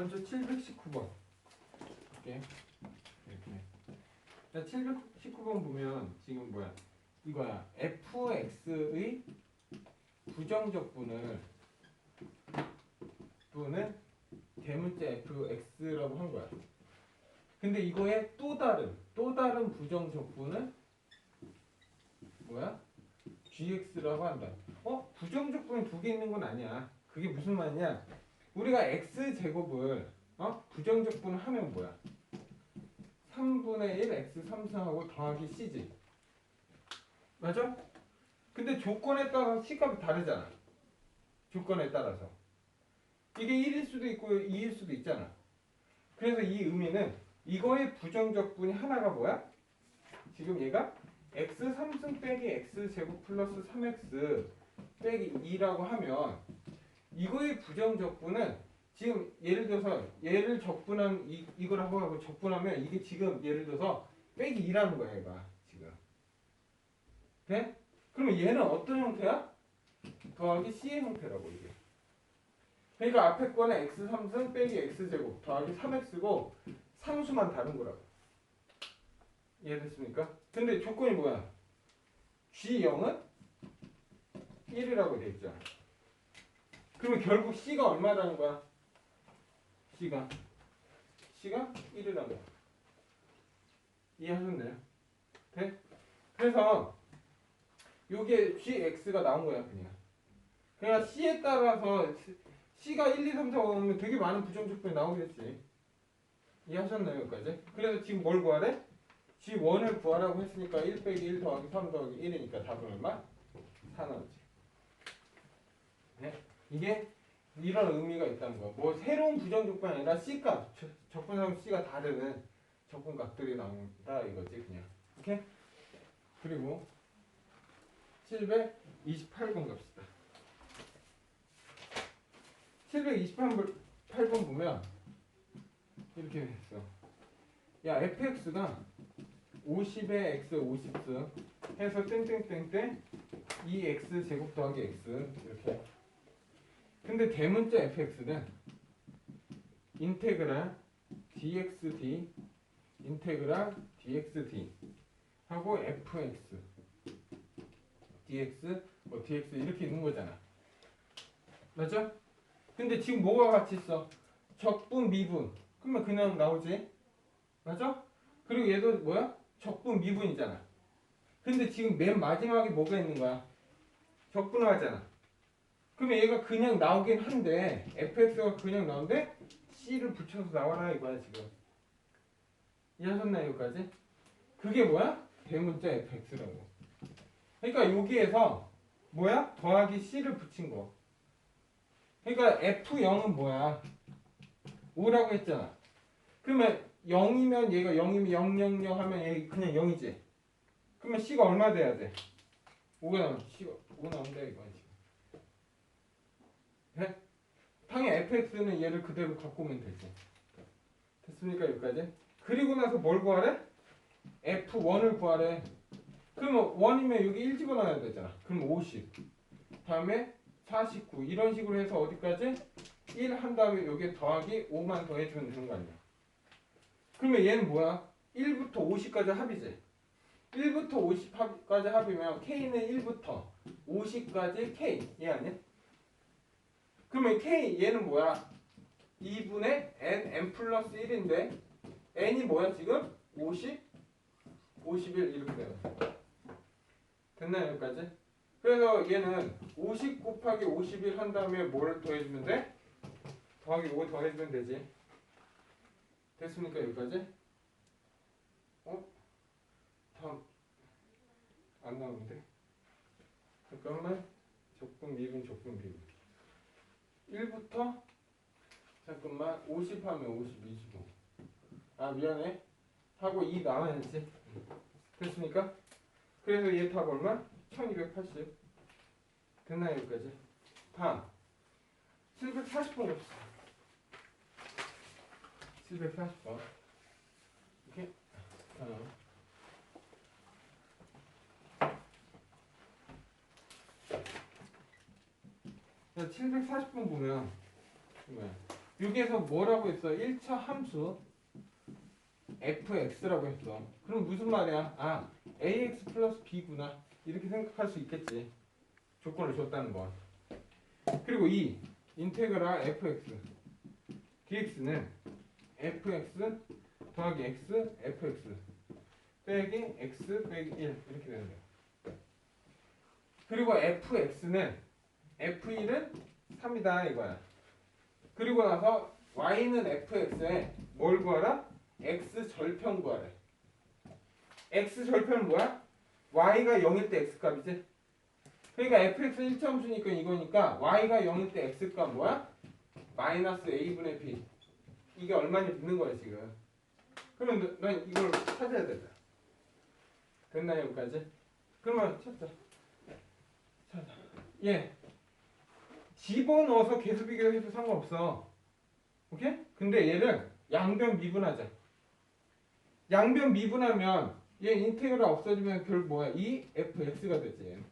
먼저 719번. 볼게. 이렇게. 자 719번 보면 지금 뭐야? 이거야. Fx의 부정적 분을 분은 대문자 fx라고 한 거야. 근데 이거의 또 다른 또 다른 부정적분은 뭐야? Gx라고 한다. 어? 부정적 분이 두 개 있는 건 아니야. 그게 무슨 말이냐 우리가 x 제곱을 어? 부정적분을 하면 뭐야? 3분의 1 x 3승하고 더하기 c지. 맞아? 근데 조건에 따라서 c 값이 다르잖아. 조건에 따라서. 이게 1일 수도 있고 2일 수도 있잖아. 그래서 이 의미는 이거의 부정적분이 하나가 뭐야? 지금 얘가 x 3승 빼기 x 제곱 플러스 3x 빼기 2라고 하면 이거의 부정적분은 지금 예를 들어서 얘를 적분한 이, 이거라고 하고 적분하면 이게 지금 예를 들어서 빼기 2라는 거야 얘가 지금 돼? 그러면 얘는 어떤 형태야? 더하기 C의 형태라고 이게 그러니까 앞에 거는 x 3승 빼기 x제곱 더하기 3x고 상수만 다른 거라고 이해됐습니까? 근데 조건이 뭐야? G0은 1이라고 돼 있잖아 그러면 결국 C가 얼마라는 거야? C가 C가 1이라는 거야. 이해하셨나요? 네? 그래서 요게 GX가 나온 거야 그냥. 그냥 C에 따라서 C가 1, 2, 3, 4, 5 오면 되게 많은 부정적분이 나오겠지. 이해하셨나요 여기까지? 그래서 지금 뭘 구하래? G1을 구하라고 했으니까 1 빼기 1 더하기 3 더하기 1이니까 답은 얼마? 4 나오지. 네? 이게 이런 의미가 있다는 거야. 뭐 새로운 부정 조건이 아니라 C값, 적분하고 C가 다르는 적분값들이 나온다 이거지 그냥. 오케이? 그리고 728번 갑시다. 728번 8번 보면 이렇게 했어. 야 fx가 50에 x 50승 해서 땡땡땡땡 2x 제곱 더하기 x 이렇게 근데 대문자 fx는 인테그랄 dxd 인테그랄 dxd 하고 fx dx 뭐 dx 이렇게 있는 거잖아 맞죠? 근데 지금 뭐가 같이 있어? 적분 미분 그러면 그냥 나오지 맞아? 그리고 얘도 뭐야? 적분 미분이잖아 근데 지금 맨 마지막에 뭐가 있는 거야? 적분을 하잖아 그러면 얘가 그냥 나오긴 한데 fx가 그냥 나오는데 c를 붙여서 나와라 이거야 지금 이해하셨나요 여기까지? 그게 뭐야? 대문자 fx라고 그러니까 여기에서 뭐야? 더하기 c를 붙인 거 그러니까 f0은 뭐야? 5라고 했잖아 그러면 0이면 얘가 0이면 0, 0, 0 하면 얘 그냥 0이지 그러면 c가 얼마 돼야 돼? 5가 나오면 c가 5 나온다 이거야 네? 당연히 fx는 얘를 그대로 갖고 오면 되지. 됐습니까 여기까지? 그리고 나서 뭘 구하래? f1을 구하래. 그러면 1이면 여기 1 집어넣어야 되잖아. 그럼 50. 다음에 49. 이런 식으로 해서 어디까지? 1 한 다음에 여기에 더하기 5만 더해주면 되는 거 아니야. 그러면 얘는 뭐야? 1부터 50까지 합이지. 1부터 50까지 합이면 k는 1부터 50까지 k. 얘 아니야? 그러면 k 얘는 뭐야? 2분의 n n 플러스 1인데 n이 뭐야 지금? 50? 51 이렇게 돼요. 됐나요 여기까지? 그래서 얘는 50 곱하기 51 한 다음에 뭘 더해주면 돼? 더하기 5 더해주면 되지. 됐습니까 여기까지? 어? 다음 안 나오는데? 잠깐만 적분 미분 적분 미분 1부터 잠깐만 50 하면 50, 25. 아 미안해. 하고 2 나와야지. 됐습니까? 그래서 얘 답 얼마? 1280. 됐나요 여기까지? 다음 740번 갑시다. 740번. 이렇게. 다음. 자, 740번 보면? 여기에서 뭐라고 했어? 1차 함수 fx라고 했어. 그럼 무슨 말이야? 아, ax 플러스 b구나. 이렇게 생각할 수 있겠지. 조건을 줬다는 건. 그리고 이 인테그랄 fx dx는 fx 더하기 x fx 빼기 x 빼기 1 이렇게 되는 거야. 그리고 fx는 f1은 3이다 이거야. 그리고 나서 y는 fx에 뭘 구하라? x 절편 구하래. x 절편은 뭐야? y가 0일 때 x 값이지. 그러니까 fx 1점 주니까 이거니까 y가 0일 때 x 값 뭐야? 마이너스 a분의 b. 이게 얼마인지 묻는 거야 지금. 그러면 너- 넌 이걸 찾아야 된다. 됐나요 여기까지? 그러면 찾자. 찾아. 예. 집어넣어서 계수 비교해도 상관없어. 오케이? 근데 얘를 양변 미분하자. 양변 미분하면 얘 인테그랄 없어지면 결 뭐야? 2 fx가 되지.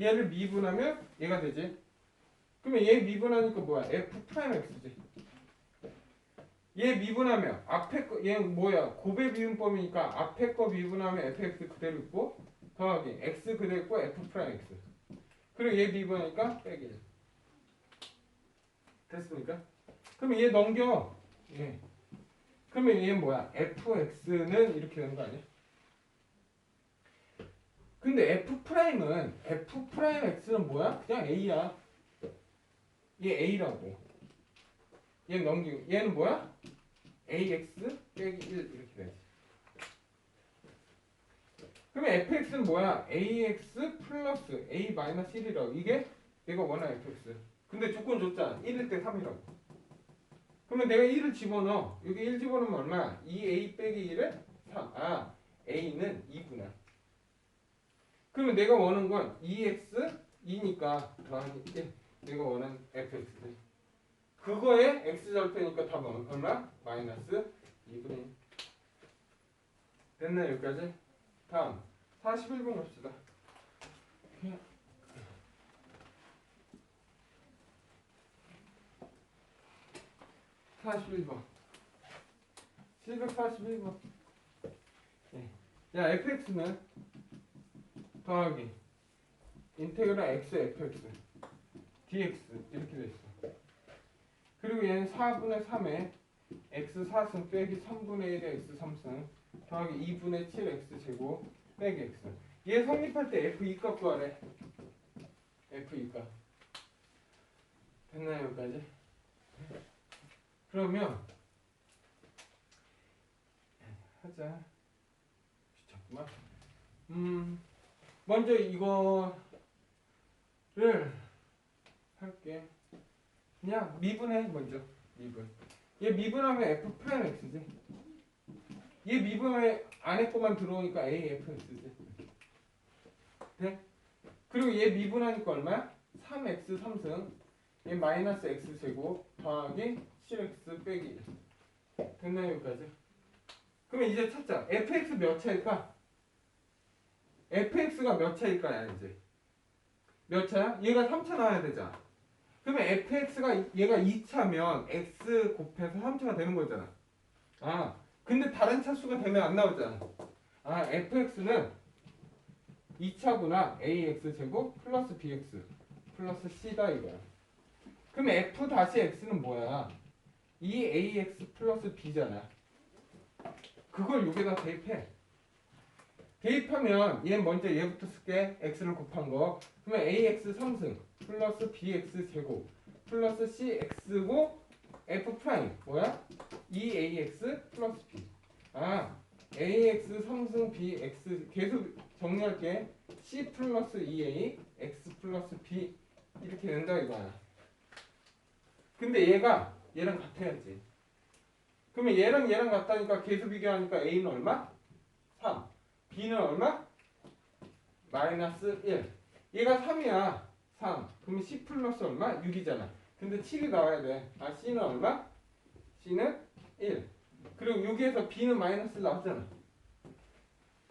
얘를 미분하면 얘가 되지. 그러면 얘 미분하니까 뭐야? f 프라임 x지. 얘 미분하면 앞에 거, 얘 뭐야? 고배 미분법이니까 앞에 거 미분하면 fx 그대로 있고 더하기 x 그대로 있고 f 프라임 x. 그리고 얘 미분하니까 빼기. 됐습니까? 그러면 얘 넘겨. 예. 그러면 얘 뭐야? fx는 이렇게 되는 거 아니야? 근데 f 프라임은 f 프라임 x는 뭐야? 그냥 a야. 얘 a라고. 얘 넘기고 얘는 뭐야? ax 빼기 1 이렇게 되지. 그러면 fx는 뭐야? ax 플러스 a 마이너스 1이라고. 이게 내가 원하는 fx. 근데 조건 줬잖아. 1일 때 3이라고. 그러면 내가 1을 집어넣어. 여기 1 집어넣으면 얼마? 2a 빼기 1에 3. 아, a는 2구나. 그러면 내가 원하는 건 2x 2니까 더하기 1. 내가 원하는 fx지. 그거에 x 절편이니까 답은 얼마? 마이너스 2분의 1. 됐나요 여기까지? 다음 41번 갑시다. 41번. 741번. 예. 야, fx는 더하기 인테그랄 x fx dx 이렇게 돼 있어. 그리고 얘는 4분의 3에 x 4승 빼기 3분의 1에 x 3승 더하기 2분의 7 x 제곱 빼기 x. 얘 성립할 때 f 2값 구하래. f 2 값. 됐나요 여기까지? 그러면 하자. 귀찮구만. 음, 먼저 이거를 할게. 그냥 미분해 먼저 미분. 얘 미분하면 f 프라임 x지. 얘 미분에 안에 거만 들어오니까 a f x지. 돼? 그리고 얘 미분하니까 얼마야? 3x 3승. 얘 마이너스 x 제곱 더하기 7x 빼기 1. 됐나요 여기까지? 그러면 이제 찾자. fx 몇 차일까? fx가 몇 차일까야 이제. 몇 차야? 얘가 3차 나와야 되잖아. 그러면 fx가 얘가 2차면 x 곱해서 3차가 되는 거잖아. 아, 근데 다른 차수가 되면 안 나오잖아. 아, fx는 2차구나. ax 제곱 플러스 bx 플러스 c다 이거야. 그럼 f 다시 x는 뭐야? 2ax 플러스 b잖아. 그걸 여기다 대입해. 대입하면 얘 먼저 얘부터 쓸게. x를 곱한 거. 그러면 ax 3승 플러스 bx 제곱 플러스 cx고 f 프라임 뭐야? 2ax 플러스 b. 아, ax 3승 bx 계속 정리할게. c 플러스 2a x 플러스 b 이렇게 된다 이거야. 근데 얘가 얘랑 같아야지. 그러면 얘랑 얘랑 같다니까 계수 비교하니까 a는 얼마? 3. b는 얼마? 마이너스 1. 얘가 3이야. 3. 그러면 c 플러스 얼마? 6이잖아. 근데 7이 나와야 돼. 아 c는 얼마? c는 1. 그리고 여기에서 b는 마이너스 나왔잖아.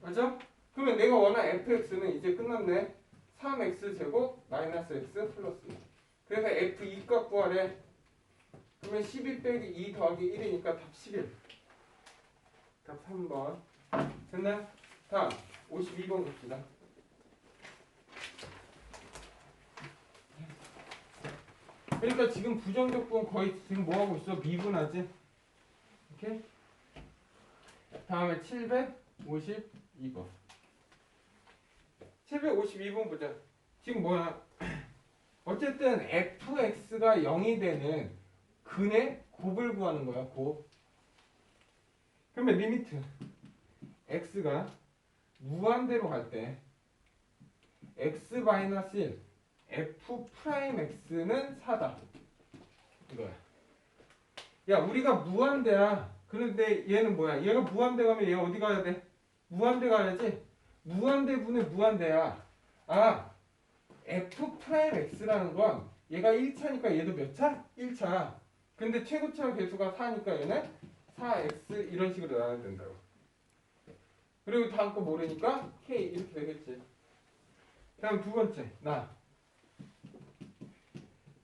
맞죠? 그러면 내가 원하는 fx는 이제 끝났네. 3x 제곱 마이너스 x 플러스 1. 그래서 F2 값 구하래. 그러면 12 빼기 2 더하기 1이니까 답 11. 답 3번. 됐나요? 다음 52번 봅시다. 그러니까 지금 부정적분 거의 지금 뭐 하고 있어? 미분하지? 오케이? 다음에 752번. 752번 보자. 지금 뭐야? 어쨌든 fx가 0이 되는 근의 곱을 구하는 거야, 곱. 그러면 리미트 x가 무한대로 갈 때 x 마이너스 1 f 프라임 x는 4다. 이거야. 야, 우리가 무한대야. 그런데 얘는 뭐야? 얘가 무한대 가면 얘 어디 가야 돼? 무한대 가야지. 무한대 분의 무한대야. 아, f 프라임 x라는 건 얘가 1차니까 얘도 몇 차? 1차. 근데 최고차 개수가 4니까 얘는 4x 이런 식으로 나와야 된다고. 그리고 다음 거 모르니까 k 이렇게 되겠지. 다음 두 번째 나.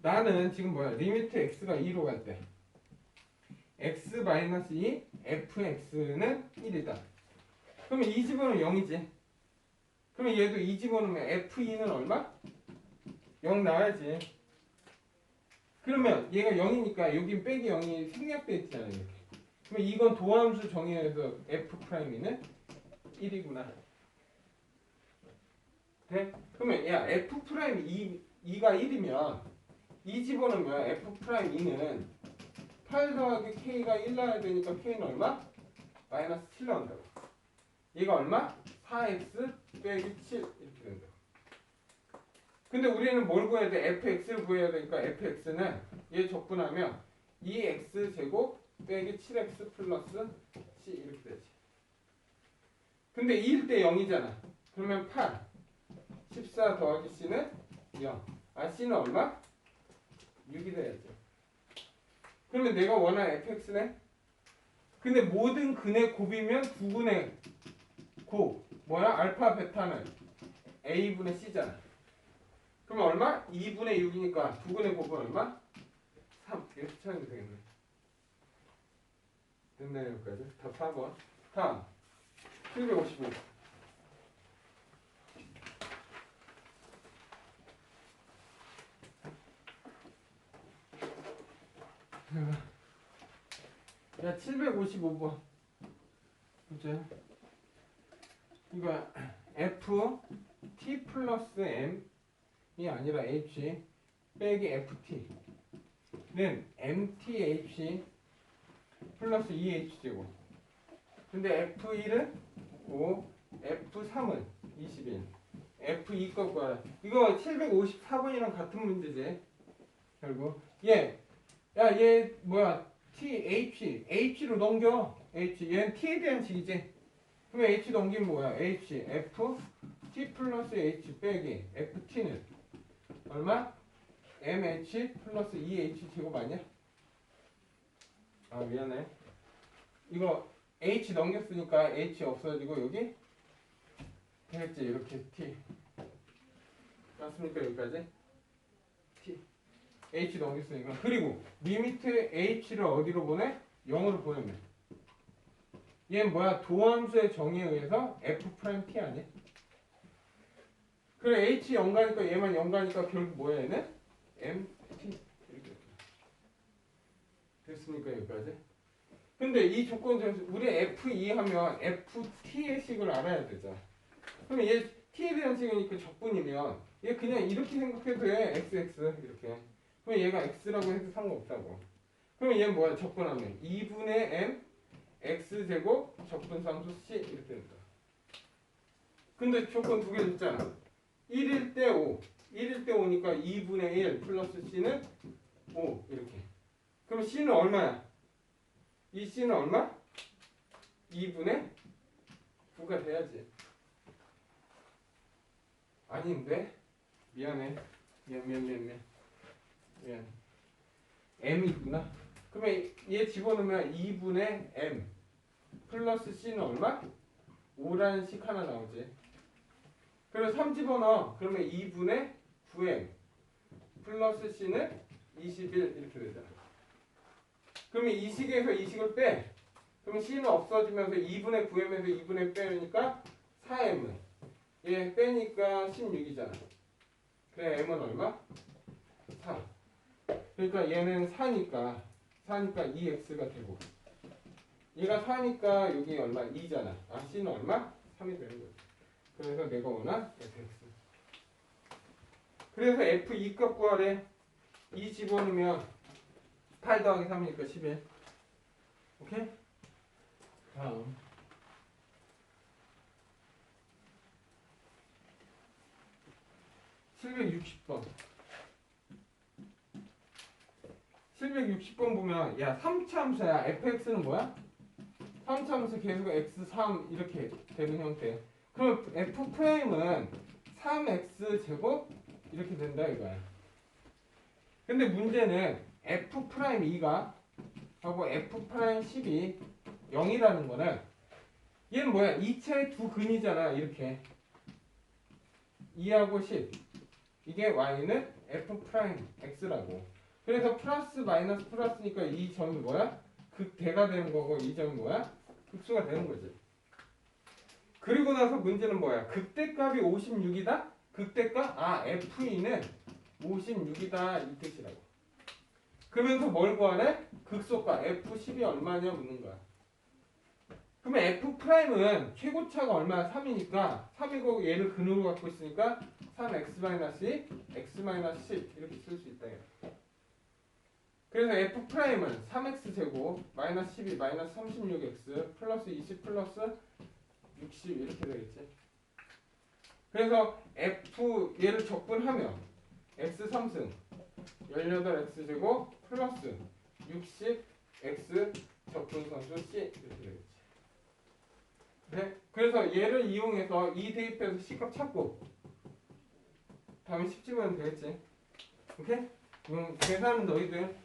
나는 지금 뭐야? 리미트 x가 2로 갈 때 x 마이너스 2 fx는 1이다. 그러면 이 집어는 0이지. 그러면 얘도 이 집어넣으면 f2는 얼마? 0 나와야지. 그러면 얘가 0이니까 여기 빼기 0이 생략돼 있잖아요. 이렇게. 그러면 이건 도함수 정의해서 f 프라임이는 1이구나. 돼? 그러면 야 f 프라임 2, 2가 1이면 이 집어넣으면 f 프라임 2는 8 더하기 k가 1 나와야 되니까 k는 얼마? 마이너스 7 나온다고. 얘가 얼마? 4x 빼기 7 이렇게 된다. 근데 우리는 뭘 구해야 돼? fx를 구해야 되니까 fx는 얘 적분하면 2x 제곱 빼기 7x 플러스 c 이렇게 되지. 근데 2일 때 0이잖아. 그러면 8. 14 더하기 c는 0. 아 c는 얼마? 6이 돼야죠. 그러면 내가 원하는 fx네? 근데 모든 근의 곱이면 두 근의 곱. 뭐야? 알파 베타는 a분의 c잖아. 그럼 얼마? 2분의 6이니까 두 근의 곱은 얼마? 3. 이렇게 찾으면 되겠네. 됐나요 여기까지? 답 4번. 다음 755. 야 755번. 보자 이거 f t 플러스 m이 아니라 h 빼기 ft는 mth 플러스 2h 제곱 근데 f1은 5 f3은 21 f2 거 구하라 이거 754번이랑 같은 문제지 결국. 얘 야, 얘 뭐야? T, H, H로 넘겨. H, 얘는 T에 대한 식이지. 그럼 H 넘기면 뭐야? H, F, T 플러스 H 빼기 FT는 얼마? MH 플러스 2H 제곱 아니야? 아 미안해. 이거 H 넘겼으니까 H 없어지고 여기 되겠지 이렇게 T. 맞습니까 여기까지? H 넘겼으니까. 그리고 리미트 h를 어디로 보내? 0으로 보내면 얘는 뭐야? 도함수의 정의에 의해서 f 프라임 t 아니야? 그래 h 0 가니까? 얘만 0 가니까? 결국 뭐야 얘는? m t. 이렇게 됐습니까 여기까지? 근데 이 조건 중에서 우리 f2 하면 ft의 식을 알아야 되잖아. 그러면 얘 t에 대한 식이니까 적분이면 얘 그냥 이렇게 생각해도 돼. Xx 이렇게 그럼 얘가 x라고 해도 상관없다고. 그러면 얘는 뭐야? 적분하면 2분의 m x 제곱 적분상수 c 이렇게 된다. 근데 조건 두 개 줬잖아. 1일 때 5. 1일 때 5니까 2분의 1 플러스 c는 5 이렇게. 그럼 c는 얼마야? 이 c는 얼마? 2분의 9가 돼야지. 아닌데? 미안해. 미안 미안 미안 미안. 예. m이구나. 그러면 얘 집어넣으면 2분의 m 플러스 c는 얼마? 5라는 식 하나 나오지. 그래서 3 집어넣어. 그러면 2분의 9m 플러스 C는 21 이렇게 되잖아. 그러면 이 식에서 이 식을 빼. 그럼 C는 없어지면서 2분의 9m에서 2분의 빼니까 4m. 얘 빼니까 16이잖아. 그래 m은 얼마? 4. 그러니까 얘는 4니까 4니까 2x가 되고 얘가 4니까 여기 얼마? 2잖아. 아 C는 얼마? 3이 되는 거지. 그래서 내가 원한 fx. 그래서 f 2값 구하래. 2 집어넣으면 8 더하기 3이니까 11. 오케이? 다음. (760번) 760번 보면 야 3차 함수야. Fx는 뭐야? 3차 함수 계속 x3 이렇게 되는 형태. 그럼 f 프라임은 3x 제곱 이렇게 된다 이거야. 근데 문제는 f 프라임 2가 하고 f 프라임 10이 0이라는 거는 얘는 뭐야? 이체의 두 근이잖아 이렇게. 2하고 10 이게 y는 f 프라임 x라고 그래서 플러스 마이너스 플러스니까 이 점이 뭐야? 극대가 되는 거고 이 점이 뭐야? 극수가 되는 거지 그리고 나서 문제는 뭐야? 극대값이 56이다? 극대값? 아 f2는 56이다 이 뜻이라고 그러면서 뭘 구하래? 극소가 f10이 얼마냐 묻는 거야 그러면 f 프라임은 최고차가 얼마야? 3이니까 3이고 얘를 근으로 갖고 있으니까 3x-2 x-10 이렇게 쓸 수 있다. 얘. 그래서 f 프라임은 3x 제곱 마이너스 12 마이너스 36x 플러스 20 플러스 60 이렇게 되겠지. 그래서 f 얘를 적분하면 x 3승 18x 제곱 플러스 60x 적분선수 c 이렇게 되겠지. 네? 그래서 얘를 이용해서 이 대입해서 C값 찾고 다음에 10 집으면 되겠지 오케이? 음, 계산은 너희들